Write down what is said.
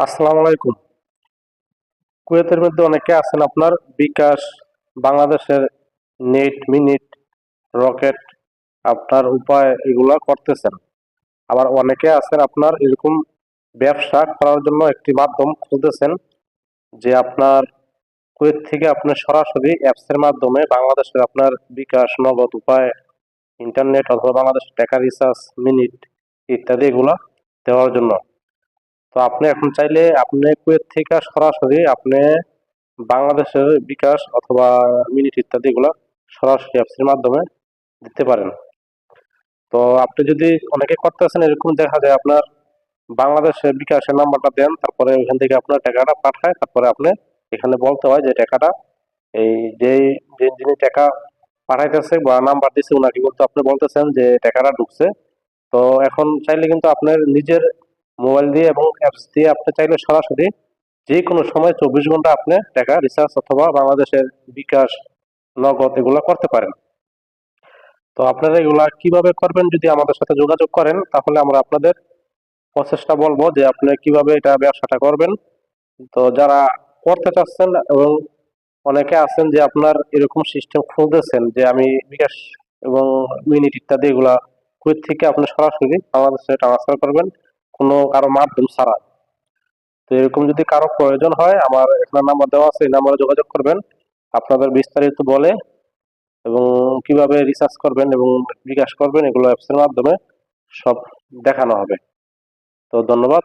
আসসালামু আলাইকুম। কুয়েতের মধ্যে অনেকে আছেন আপনার। বিকাশ, বাংলাদেশের নেট, মিনিট, রকেট আপনার উপায় এগুলা করতেছেন। আবার অনেকে আছেন আপনার এরকম ব্যবসা করার জন্য একটি মাধ্যম খুঁজতেছেন যে আপনার কুয়েত থেকে আপনি সরাসরি অ্যাপসের মাধ্যমে বাংলাদেশের আপনার বিকাশ, নগদ উপায়, ইন্টারনেট অথবা বাংলাদেশের টাকা রিচার্জ, মিনিট ইত্যাদি এগুলা দেওয়ার জন্য। তো আপনি এখন চাইলে আপনি কুয়েত থেকে সরাসরি আপনি বাংলাদেশের বিকাশ অথবা মিনিট ইত্যাদি এগুলা সরাসরি অ্যাপসের মাধ্যমে দিতে পারেন। তো আপনি যদি অনেকে করতেছেন এরকম দেখা যায় আপনার বাংলাদেশের বিকাশের নাম্বারটা দেন, তারপরে ওইখান থেকে আপনার টাকাটা পাঠায়, তারপরে আপনি এখানে বলতে হয় যে টাকাটা এই যে যিনি টাকা পাঠাইতেছে বা নাম্বার দিচ্ছে ওনাকে কিন্তু আপনি বলতেছেন যে টাকাটা ঢুকছে। তো এখন চাইলে কিন্তু আপনার নিজের মোবাইল দিয়ে এবং অ্যাপস দিয়ে আপনি চাইলে সরাসরি যে কোনো সময় চব্বিশ ঘণ্টা আপনি টাকা রিচার্জ অথবা বাংলাদেশের বিকাশ, নগদ এগুলো করতে পারেন। তো আপনারা এগুলা কীভাবে করবেন যদি আমাদের সাথে যোগাযোগ করেন, তাহলে আমরা আপনাদের প্রচেষ্টা বলব যে আপনি কীভাবে এটা ব্যবসাটা করবেন। তো যারা করতে চাচ্ছেন এবং অনেকে আছেন যে আপনার এরকম সিস্টেম খুঁজতেছেন যে আমি বিকাশ এবং মিনিট ইত্যাদি এগুলা কুয়েত থেকে আপনি সরাসরি বাংলাদেশে ট্রান্সফার করবেন কোনো কারও মাধ্যম ছাড়া। তো এরকম যদি কারও প্রয়োজন হয়, আমার এখানে নাম্বার দেওয়া আছে, এই নাম্বারে যোগাযোগ করবেন। আপনাদের বিস্তারিত বলে এবং কীভাবে রিসার্চ করবেন এবং বিকাশ করবেন, এগুলো অ্যাপসের মাধ্যমে সব দেখানো হবে। তো ধন্যবাদ।